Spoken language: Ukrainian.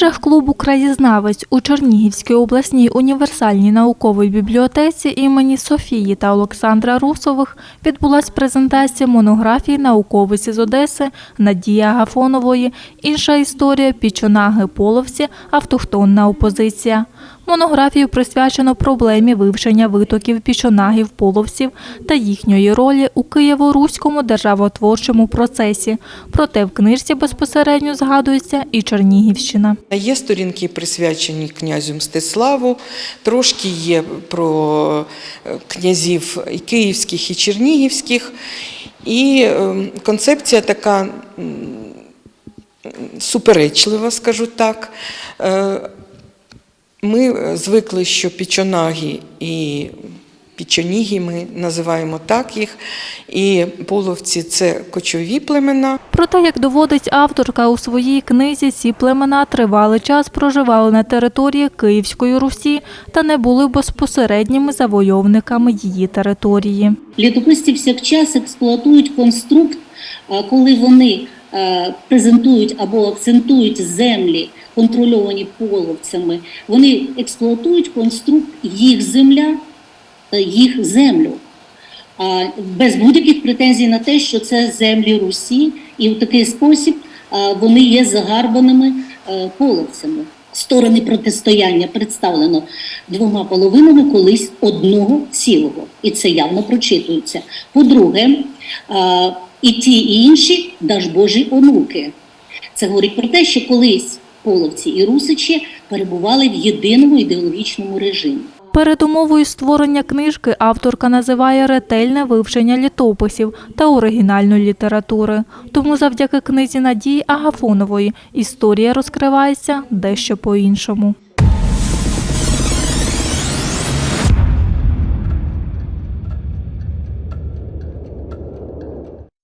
межах клубу Краєзнавець у Чернігівській обласній універсальній науковій бібліотеці імені Софії та Олександра Русових відбулась презентація монографії науковиці з Одеси Надії Агафонової Інша історія. Пічонаги половці. Автохтонна опозиція. Монографію присвячено проблемі вивчення витоків пічонагів половців та їхньої ролі у Києво-Руському державотворчому процесі. Проте в книжці безпосередньо згадується і Чернігівщина. Є сторінки присвячені князю Мстиславу, трошки є про е, князів і київських і чернігівських. І е, концепція така суперечлива, скажу так. Е, Ми звикли, що пічонаги і пічоніги, ми називаємо так їх, і половці це кочові племена. Проте, як доводить авторка у своїй книзі, ці племена тривалий час проживали на території Київської Русі та не були безпосередніми завойовниками її території. Літописці всякчас експлуатують конструкт, а, коли вони е, презентують або акцентують землі, контрольовані половцями. Вони експлуатують конструкт їх земля, е, їх землю. Без будь-яких претензій на те, що це землі Русі, і в такий спосіб вони є загарбаними е, половцями. Сторони протистояння представлено двома половинами колись одного цілого, і це явно прочитується. По-друге, і ті, і інші даж Божі онуки. Це говорить про те, що колись половці і русичі перебували в єдиному ідеологічному режимі. Передумовою створення книжки авторка називає ретельне вивчення літописів та оригінальної літератури. Тому завдяки книзі Надії Агафонової історія розкривається дещо по-іншому.